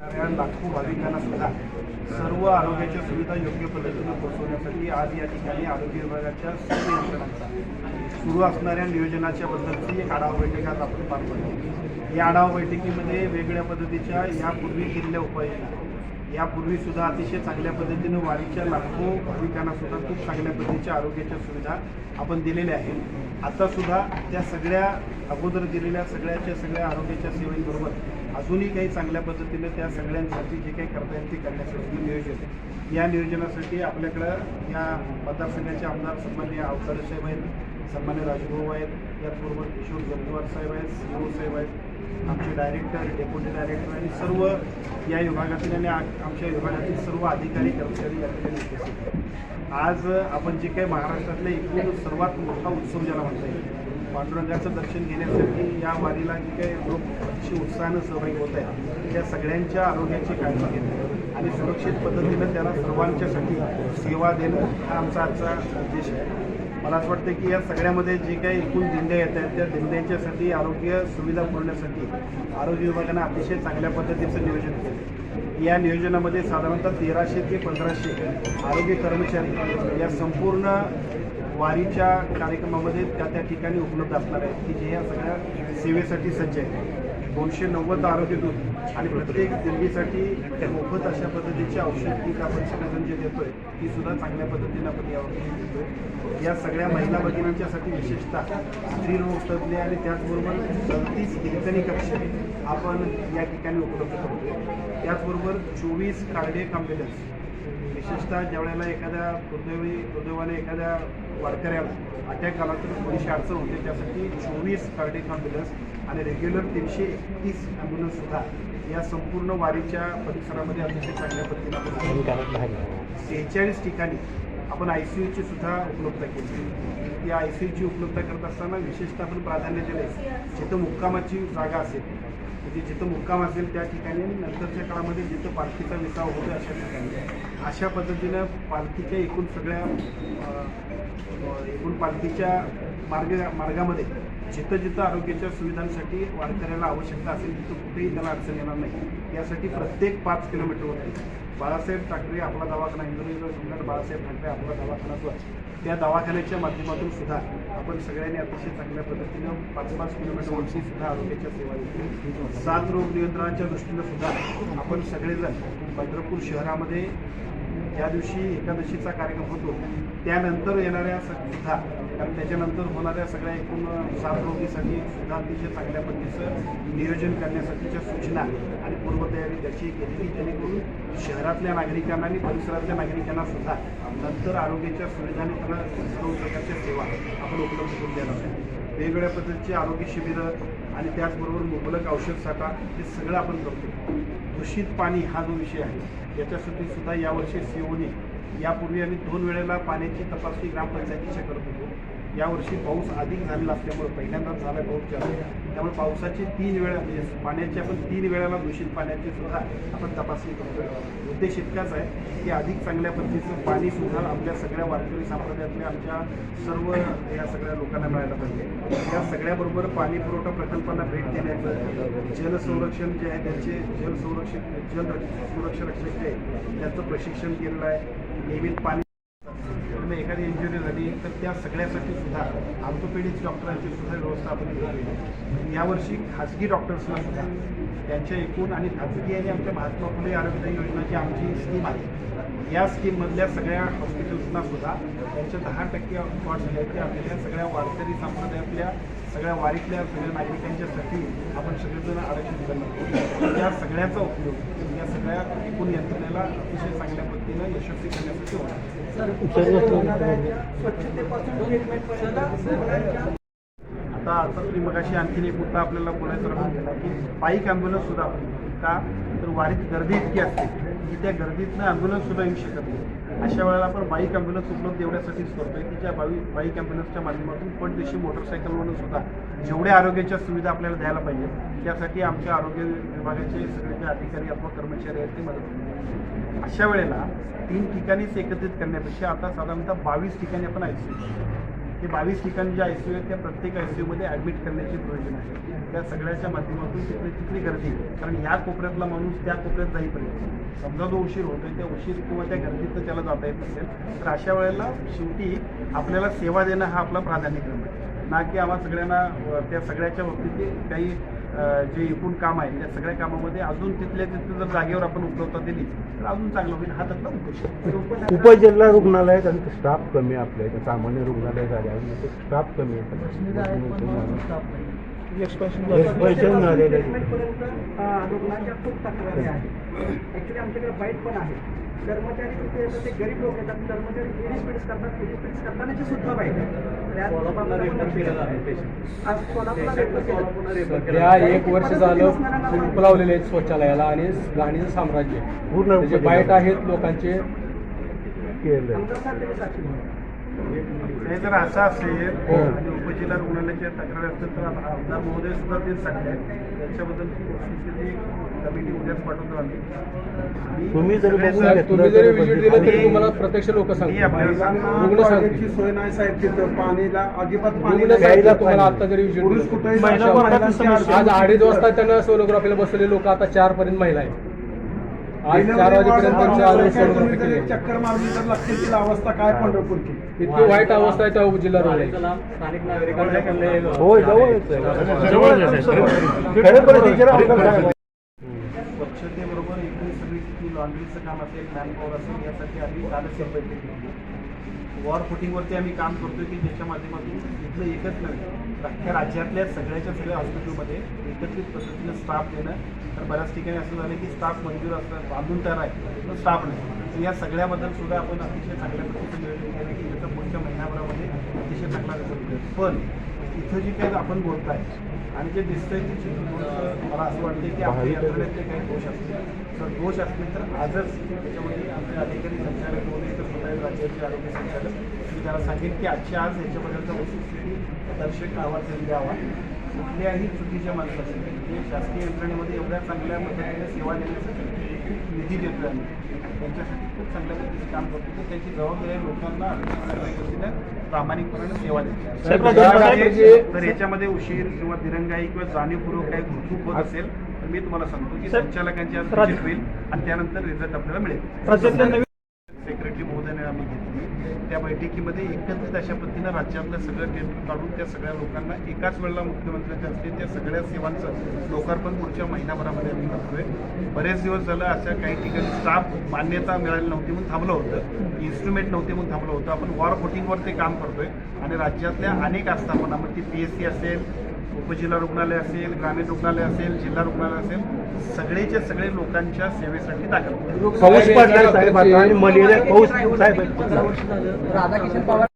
येणाऱ्या लाखो भाविकांना सुद्धा सर्व आरोग्याच्या सुविधा योग्य पद्धतीने पोहोचवण्यासाठी आज या ठिकाणी आरोग्य विभागाच्या सर्व यंत्रणांचा सुरू असणाऱ्या नियोजनाच्या बद्दलची एक आढावा बैठक आज आपण पार पडतो या आढावा बैठकीमध्ये वेगळ्या पद्धतीच्या यापूर्वी केलेल्या उपाययोजना यापूर्वी सुद्धा अतिशय चांगल्या पद्धतीनं वारीच्या लाखो भाविकांना सुद्धा खूप चांगल्या पद्धतीच्या आरोग्याच्या सुविधा आपण दिलेल्या आहेत. आता सुद्धा त्या सगळ्या अगोदर दिलेल्या सगळ्याच्या सगळ्या आरोग्याच्या सेवेबरोबर अजूनही काही चांगल्या पद्धतीनं त्या सगळ्यांसाठी जे काही करता येईल ते करण्यासाठी नियोजन आहे या नियोजनासाठी आपल्याकडं या मतदारसंघाचे आमदार सन्मान्य अवतारे साहेब आहेत सन्मान्य राजभाऊ आहेत याचबरोबर किशोर जगवार साहेब आहेत सी ओ साहेब आहेत आमचे डायरेक्टर डेप्युटी डायरेक्टर आणि सर्व या विभागातील आणि आ- आमच्या विभागातील सर्व अधिकारी कर्मचारी या ठिकाणी उपस्थित आहेत. आज आपण जे काही महाराष्ट्रातले एकूण सर्वात मोठा उत्सव ज्याला म्हणता येईल पांडुरंगाचं दर्शन घेण्यासाठी या वारीला जे काही लोक अतिशय उत्साहानं सहभागी होत आहे त्या सगळ्यांच्या आरोग्याची काळजी घेणं आणि सुरक्षित पद्धतीनं त्याला सर्वांच्यासाठी सेवा देणं हा आमचा आजचा उद्देश आहे. मला असं वाटतं की या सगळ्यामध्ये जे काही एकूण दिंड्या येत आहेत त्या दिंड्यांच्यासाठी आरोग्य सुविधा पुरवण्यासाठी आरोग्य विभागानं अतिशय चांगल्या पद्धतीचं नियोजन केलं या नियोजनामध्ये साधारणतः तेराशे ते पंधराशे आरोग्य कर्मचारी या संपूर्ण वारीच्या कार्यक्रमामध्ये त्या त्या ठिकाणी उपलब्ध असणार आहेत की जे या सगळ्या सेवेसाठी सज्ज आहेत. दोनशे नव्वद आरोग्य दूत आणि प्रत्येक दिल्लीसाठी मोफत अशा पद्धतीची औषध किट आपण सगळेजण जे देतोय ती सुद्धा चांगल्या पद्धतीने आपण यावरती देतोय. या सगळ्या महिला भगिनींच्यासाठी विशेषतः स्त्रीरोग तज्ज्ञ आणि त्याचबरोबर सदतीस कीर्तनी कक्ष आपण या ठिकाणी उपलब्ध करतो त्याचबरोबर चोवीस कार्डियक ॲम्ब्युलन्स विशेषतः ज्यावेळेला एखाद्या दुर्दैवी दुर्दैवाने एखाद्या वारकऱ्याला अटॅक आला तर थोडीशी अडचण होते. त्यासाठी चोवीस कार्डिक ॲम्ब्युलन्स आणि रेग्युलर तीनशे एकतीस ॲम्ब्युलन्ससुद्धा या संपूर्ण वारीच्या परिसरामध्ये अतिशय चांगल्या पद्धतीने आपण सेहेचाळीस ठिकाणी आपण आय सी यूची सुद्धा उपलब्धता केली. ती आय सी यूची उपलब्धता करत असताना विशेषतः आपण प्राधान्य दिले जिथं मुक्कामाची जागा असेल म्हणजे जिथं मुक्काम असेल त्या ठिकाणी आणि नंतरच्या काळामध्ये जिथं पालखीचा विसाव होतो अशा ठिकाणी. अशा पद्धतीनं पालखीच्या एकूण सगळ्या एकूण पालखीच्या मार्ग मार्गामध्ये जिथं जिथं आरोग्याच्या सुविधांसाठी वारकऱ्याला आवश्यकता असेल तिथं कुठेही त्याला अडचण येणार नाही. यासाठी प्रत्येक पाच किलोमीटरवरती बाळासाहेब ठाकरे आपला दवाखाना इंदोरीला सम्राट बाळासाहेब ठाकरे आपला दवाखाना जो त्या दवाखान्याच्या माध्यमातून सुद्धा आपण सगळ्यांनी अतिशय चांगल्या पद्धतीनं पाच पाच किलोमीटरवरची सुद्धा आरोग्याच्या सेवा देतो साथ रोग नियंत्रणाच्या दृष्टीनं सुद्धा आपण सगळेजण पंढरपूर शहरामध्ये ज्या दिवशी एकादशीचा कार्यक्रम होतो. त्यानंतर येणाऱ्या सुद्धा कारण त्याच्यानंतर होणाऱ्या सगळ्या एकूण साथरोगीसाठी सुद्धा अतिशय चांगल्या पद्धतीचं नियोजन करण्यासाठीच्या सूचना आणि पूर्वतयारी त्याची केलेली जेणेकरून शहरातल्या नागरिकांना आणि परिसरातल्या नागरिकांना सुद्धा नंतर आरोग्याच्या सुविधा आणि सर्व प्रकारच्या सेवा आपण उपलब्ध करून देणार आहे वेगवेगळ्या पद्धतीचे आरोग्य शिबिरं आणि त्याचबरोबर मुबलक औषध साठा हे सगळं आपण करतो. दूषित पाणी हा जो विषय आहे याच्यासाठी सुद्धा यावर्षी सीओने यापूर्वी आम्ही दोन वेळेला पाण्याची तपासणी ग्रामपंचायतीच्या करत होतो. यावर्षी पाऊस अधिक झालेला असल्यामुळे पहिल्यांदाच झाला पाऊस जास्त. त्यामुळे पावसाची तीन वेळा म्हणजे पाण्याची आपण तीन वेळेला दूषित पाण्याची सुद्धा आपण तपासणी करतो उद्देश इतकाच आहे की अधिक चांगल्या पद्धतीचं पाणी सुद्धा आपल्या सगळ्या वारकरी संप्रदायातल्या आमच्या सर्व या सगळ्या लोकांना मिळायला पाहिजे. या सगळ्याबरोबर पाणी पुरवठा प्रकल्पांना भेट देण्याचं जलसंरक्षण जे आहे त्यांचे जल संरक्षण जल सुरक्षा रक्षक जे आहे त्यांचं प्रशिक्षण केलेलं आहे. नियमित पाणी तर त्या सगळ्यासाठी सुद्धा ऑर्थोपेडिक्स डॉक्टरांची सुद्धा व्यवस्था आपण केलेली यावर्षी खाजगी डॉक्टर्सना सुद्धा त्यांच्या एकूण आणि खाजगी आणि आमच्या महात्मा फुले आरोग्य योजनाची आमची स्कीम आहे. या स्कीममधल्या सगळ्या हॉस्पिटल्सना सुद्धा त्यांच्या दहा टक्के स्पॉट झाले ते आपल्या सगळ्या वारकरी संप्रदायातल्या सगळ्या वारीतल्या सगळ्या नागरिकांच्यासाठी आपण सगळेजण आरक्षण करणार या सगळ्याचा उपयोग या सगळ्या एकूण यंत्रणेला अतिशय चांगल्या पद्धतीनं यशस्वी करण्यासाठी होणार आता आता तुम्ही मगाशी आणखीन एक मुद्दा आपल्याला बोलायचा राहिला की बाईक ॲम्ब्युलन्स सुद्धा का? तर वारीत गर्दी इतकी असते की त्या गर्दीतनं ॲम्ब्युलन्स सुद्धा येऊ शकत नाही. अशा वेळेला आपण बाईक ॲम्ब्युलन्स उपलब्ध एवढ्यासाठीच करतोय की त्या बाई बाईक ॲम्ब्युलन्सच्या माध्यमातून पण देशी मोटरसायकलवरून सुद्धा जेवढ्या आरोग्याच्या सुविधा आपल्याला द्यायला पाहिजे त्यासाठी आमच्या आरोग्य विभागाचे सगळे जे अधिकारी अथवा कर्मचारी आहेत ते मदत करतात. अशा वेळेला तीन ठिकाणीच एकत्रित करण्यापेक्षा आता साधारणतः बावीस ठिकाणी आपण आय सी हे बावीस ठिकाणी ज्या आय सी यू आहेत त्या प्रत्येक आय सी यूमध्ये ॲडमिट करण्याची प्रयोजन आहे. त्या सगळ्याच्या माध्यमातून तिथली तिथली गर्दी कारण ह्या कोपऱ्यातला माणूस त्या कोपऱ्यात जाईपर्यंत समजा जो उशीर होतोय त्या उशीर किंवा त्या गर्दीत त्याला जाता येत नसेल. तर अशा वेळेला शेवटी आपल्याला सेवा देणं हा आपला प्राधान्यक्रम आहे. ना की आम्हा सगळ्यांना त्या सगळ्याच्या बाबतीत काही जे एकूण काम आहे त्या सगळ्या कामामध्ये अजून तिथल्या तिथं जर जागेवर आपण उपलब्धता दिली तर अजून चांगलं होईल. हा त्यातला आहे. उपजिल्हा रुग्णालयात आणि स्टाफ कमी आहे आपल्या इथं. सामान्य रुग्णालय झाल्यावर स्टाफ कमी आहे. एक्सपेन्शन झालेलं आहे. रुग्णाच्या खूप तक्रारी ॲक्च्युली आमच्याकडे वाईट पण आहे. कर्मचारी तिथे येतात ते गरीब लोक येतात. कर्मचारी एडी स्पीड्स करतात एडी स्पीड्स करतानाची सुद्धा वाईट. या एक वर्ष झालं कुलूप लावलेले आहेत शौचालयाला आणि घाणीचं साम्राज्य. पूर्ण त्याचे बाईट आहेत लोकांचे केलं हे जर असं असेल हो. आणि उपजिल्हा रुग्णालयाच्या तक्रारी असतील तर आमदार महोदय सुद्धा तेच सांगताय त्याच्याबद्दल कमिटी उद्याच पाठवतो आम्ही तुम्ही जरी व्हिजिट दिलं तरी आणि- तुम्हाला प्रत्यक्ष लोक सांगतील सोय नाही साहेब तिथं पाणीला अजिबात तुम्हाला. आता जरी व्हिजिट पुरुष. समस्या. आज अडीच वाजता त्यांना सोनोग्राफीला बसलेले लोक आता चार पर्यंत महिला आहे आज चार वाजेपर्यंत त्यांचे केली. चक्कर मारली तर लागते तिला अवस्था काय पंढरपूरची? इतकी वाईट अवस्था आहे त्या होय जवळच आहे. खरं परिस्थितीला अवघड आहे. स्वच्छतेबरोबर एकूण सगळी किती लॉन्ड्रीचं काम असेल मॅनपॉवर असेल यासाठी आम्ही कालच एक बैठक घेतली वॉर फुटिंगवरती आम्ही काम करतोय की ज्याच्या माध्यमातून इथलं एकच नव्हे अख्ख्या राज्यातल्या सगळ्याच्या सगळ्या हॉस्पिटलमध्ये एकत्रित पद्धतीनं स्टाफ देणं. तर बऱ्याच ठिकाणी असं झालं की स्टाफ मंजूर असतात बांधून तयार आहे पण स्टाफ नाही. तर या सगळ्याबद्दल सुद्धा आपण अतिशय चांगल्या पद्धतीचं नियोजन केलं की याचा पुढच्या महिन्याभरामध्ये अतिशय चांगला रिझल्ट मिळेल. पण इथं जी काही आपण बोलताय आणि जे दिसतंय ते मला असं वाटतं की आपल्या यंत्रणेतले काही दोष असतील. जर दोष असतील तर आजच त्याच्यामध्ये आमचे अधिकारी संचालक दोन्ही तर राज्याचे आरोग्य संचालक मी त्याला सांगेन की आजच्या आज याच्याबद्दलचा वस्तुस्थिती दर्शक आवाज द्यावा. कुठल्याही चुकीच्या माणसाची जे शासकीय यंत्रणेमध्ये एवढ्या चांगल्या पद्धतीने सेवा देण्यासाठी निधी देतोय आम्ही. त्यांच्यासाठी खूप चांगल्या पद्धतीने काम करतो तर त्याची जबाबदारी लोकांना पद्धतीने प्रामाणिकपणाने सेवा देते जर- जर याच्यामध्ये उशीर किंवा दिरंगाई किंवा जाणीवपूर्वक काही चूक होत असेल तर मी तुम्हाला सांगतो की संचालकांची आज होईल आणि त्यानंतर रिझल्ट आपल्याला मिळेल. सेक्रेटरी महोदयाने आम्ही घेतली त्या बैठकीमध्ये एकत्रित अशा पद्धतीनं राज्यातलं सगळं टेंडर काढून त्या सगळ्या लोकांना एकाच वेळेला मुख्यमंत्र्यांच्या हस्ते त्या सगळ्या सेवांचं लोकार्पण पुढच्या महिनाभरामध्ये आम्ही करतोय. बरेच दिवस झालं अशा काही ठिकाणी स्टाफ मान्यता मिळाली नव्हती म्हणून थांबलं होतं. इन्स्ट्रुमेंट नव्हते म्हणून थांबलं होतं. आपण वॉर फुटिंगवर ते काम करतोय. आणि राज्यातल्या अनेक आस्थापना मग ती पी एस सी असेल उपजिल्हा रुग्णालय असेल ग्रामीण रुग्णालय असेल जिल्हा रुग्णालय असेल सगळेचे सगळे लोकांच्या सेवेसाठी दाखल. पाऊस पडलाय साहेब आणि मलेरिया पाऊस साहेब राधाकिशन पवार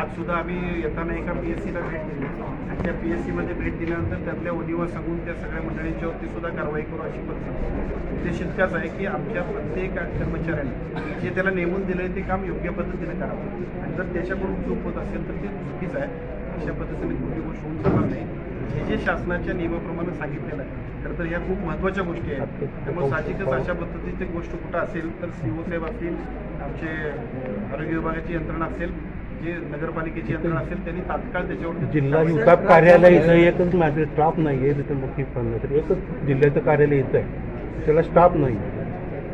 आज सुद्धा आम्ही येताना एका पी एस सीला भेट दिली. आणि त्या पी एस सीमध्ये भेट दिल्यानंतर त्यातल्या उणीवा सांगून त्या सगळ्या मंडळींच्यावरती सुद्धा कारवाई करू अशी परिस्थिती उद्देश इतकाच आहे की आमच्या प्रत्येक कर्मचाऱ्यांनी जे त्याला नेमून दिलं आहे ते काम योग्य पद्धतीने करावं. आणि जर त्याच्याकडून चूक होत असेल तर ते चुकीचं आहे. अशा पद्धतीने कुठली गोष्ट होऊन चालणार नाही. हे जे शासनाच्या नियमाप्रमाणे सांगितलेलं आहे खरं तर ह्या खूप महत्त्वाच्या गोष्टी आहेत. त्यामुळे साहजिकच अशा पद्धतीची गोष्ट कुठं असेल तर सी ओ साहेब असतील आमचे आरोग्य विभागाची यंत्रणा असेल जे नगरपालिकेची यंत्रणा असेल त्यांनी तात्काळ त्याच्यावरती जिल्हा हिवताप कार्यालय इथं एकच माझं स्टाफ नाही आहे तिथं तर एकच जिल्ह्याचं कार्यालय इथं आहे. त्याला स्टाफ नाही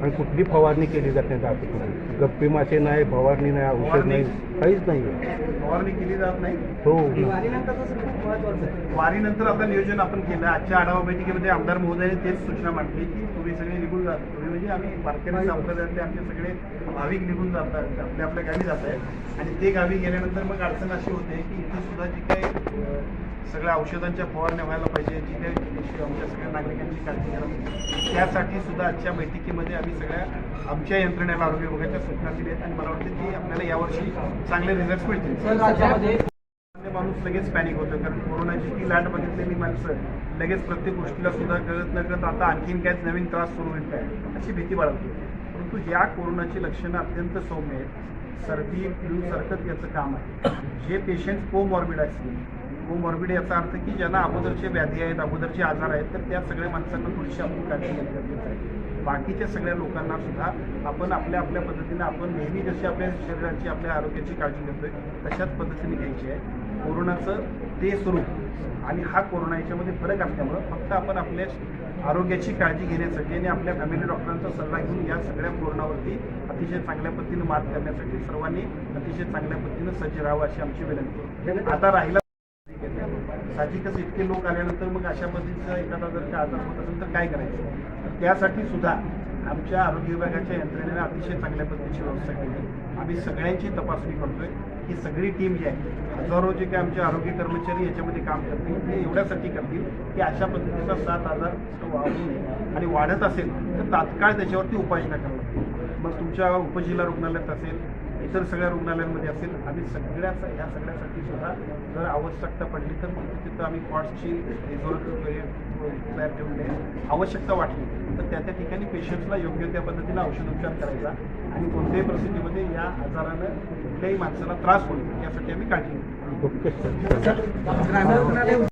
आणि कुठली फवारणी केली जात नाही कुठे गप्पी मासे नाही फवारणी नाही औषध नाही काहीच नाही. फवारणी केली जात नाही. हो. दिवाळीनंतरचं खूप महत्वाचं आहे. वारीनंतर आता नियोजन आपण केलं. आजच्या आढावा बैठकीमध्ये आमदार महोदयाने तेच सूचना मांडली की तुम्ही सगळे निघून जा. तुम्ही म्हणजे आम्ही वारकरी संप्रदायातले आमचे सगळे भाविक निघून जातात. आपल्या आपल्या गावी जात आहेत आणि ते गावी गेल्यानंतर मग अडचण अशी होते की इथे सुद्धा जी काही सगळ्या औषधांच्या फवारण्या व्हायला पाहिजे जी काही आमच्या सगळ्या नागरिकांची काळजी घ्यायला पाहिजे. त्यासाठी सुद्धा आजच्या बैठकीमध्ये आम्ही सगळ्या आमच्या यंत्रणेला आरोग्य विभागाच्या सूचना दिल्या आहेत आणि मला वाटतं की आपल्याला यावर्षी चांगले रिझल्ट मिळतील. माणूस लगेच पॅनिक होतं कारण कोरोनाची ती लाट बघितलेली माणसं. लगेच प्रत्येक गोष्टीला सुद्धा कळत न कळत आता आणखीन काहीच नवीन त्रास सुरू होईल काय अशी भीती बाळगते. परंतु या कोरोनाची लक्षणं अत्यंत सौम्य आहेत. सर्दी फ्लू सारखंच याचं काम आहे. जे पेशंट कोमॉर्बिड असतील कोमॉर्बिड याचा अर्थ की ज्यांना अगोदरचे व्याधी आहेत अगोदरचे आजार आहेत तर त्या सगळ्या माणसांना थोडीशी आपण काळजी घेणं गरजेचं आहे बाकीच्या सगळ्या लोकांना सुद्धा आपण आपल्या आपल्या पद्धतीने आपण नेहमी जशी आपल्या शरीराची आपल्या आरोग्याची काळजी घेतोय तशाच पद्धतीने घ्यायची आहे. कोरोनाचं ते स्वरूप आणि हा कोरोना याच्यामध्ये फरक असल्यामुळं फक्त आपण आपल्या आरोग्याची काळजी घेण्यासाठी आणि आपल्या फॅमिली डॉक्टरांचा सल्ला घेऊन या सगळ्या कोरोनावरती अतिशय चांगल्या पद्धतीनं मात करण्यासाठी सर्वांनी अतिशय चांगल्या पद्धतीनं सज्ज राहावं अशी आमची विनंती. आता राहिला साहजिकच इतके लोक आल्यानंतर मग अशा पद्धतीचा एखादा जर का आजार होत असेल तर काय करायचं? त्यासाठी सुद्धा आमच्या आरोग्य विभागाच्या यंत्रणेने अतिशय चांगल्या पद्धतीची व्यवस्था केली. आम्ही सगळ्यांची तपासणी करतोय. ही सगळी टीम जी आहे हजारो जे काही आमचे आरोग्य कर्मचारी याच्यामध्ये काम करतील ते एवढ्यासाठी करतील की अशा पद्धतीचा सात आजार वाढू नये. आणि वाढत असेल तर तात्काळ त्याच्यावरती उपाययोजना करावी लागतील मग तुमच्या उपजिल्हा रुग्णालयात असेल इतर सगळ्या रुग्णालयांमध्ये असेल आम्ही सगळ्याच ह्या सगळ्यासाठी सुद्धा जर आवश्यकता पडली तर तिथे तिथं आम्ही कॉस्टची तयार आहे आवश्यकता वाटली तर त्या त्या ठिकाणी पेशंट्सला योग्य त्या पद्धतीनं औषधोपचार करायचा. आणि कोणत्याही परिस्थितीमध्ये या आजारानं कुठल्याही माणसाला त्रास होईल यासाठी आम्ही काळजी घेतो.